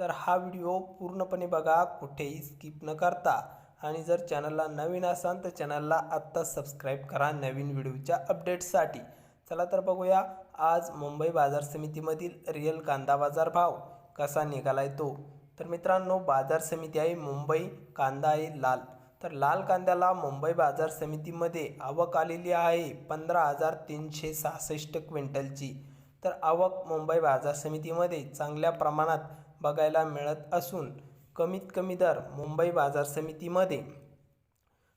तर हा व्हिडिओ पूर्णपणे बघा कुठेही स्किप न करता. आणि जर चॅनलला नवीन असाल तर चॅनलला आत्ता सबस्क्राईब करा नवीन व्हिडिओच्या अपडेट्ससाठी. चला तर बघूया आज मुंबई बाजार समितीमधील रिअल कांदा बाजार भाव कसा निघालाय तो. तर मित्रांनो बाजार समिती आहे मुंबई कांदा आहे लाल. तर लाल कांद्याला मुंबई बाजार समितीमध्ये आवक आलेली आहे पंधरा हजार तीनशे सहासष्ट क्विंटलची. तर आवक मुंबई बाजार समितीमध्ये चांगल्या प्रमाणात बघायला मिळत असून कमीत कमी दर मुंबई बाजार समितीमध्ये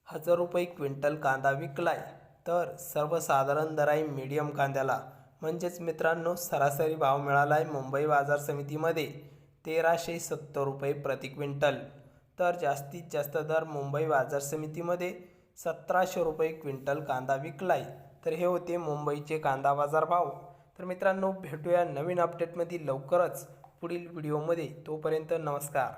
हजार रुपये क्विंटल कांदा विकलाय. तर सर्वसाधारण दर आहे मीडियम कांद्याला म्हणजेच मित्रांनो सरासरी भाव मिळाला आहे मुंबई बाजार समितीमध्ये तेराशे सत्तर रुपये प्रति क्विंटल. तर जास्तीत जास्त दर मुंबई बाजार समितीमध्ये सतराशे रुपये क्विंटल कांदा विकलाय. तर हे होते मुंबईचे कांदा बाजार भाव. तर मित्रांनो भेटूया नवीन अपडेटमध्ये लवकरच. पुढील व्हिडिओमध्ये तोपर्यंत नमस्कार.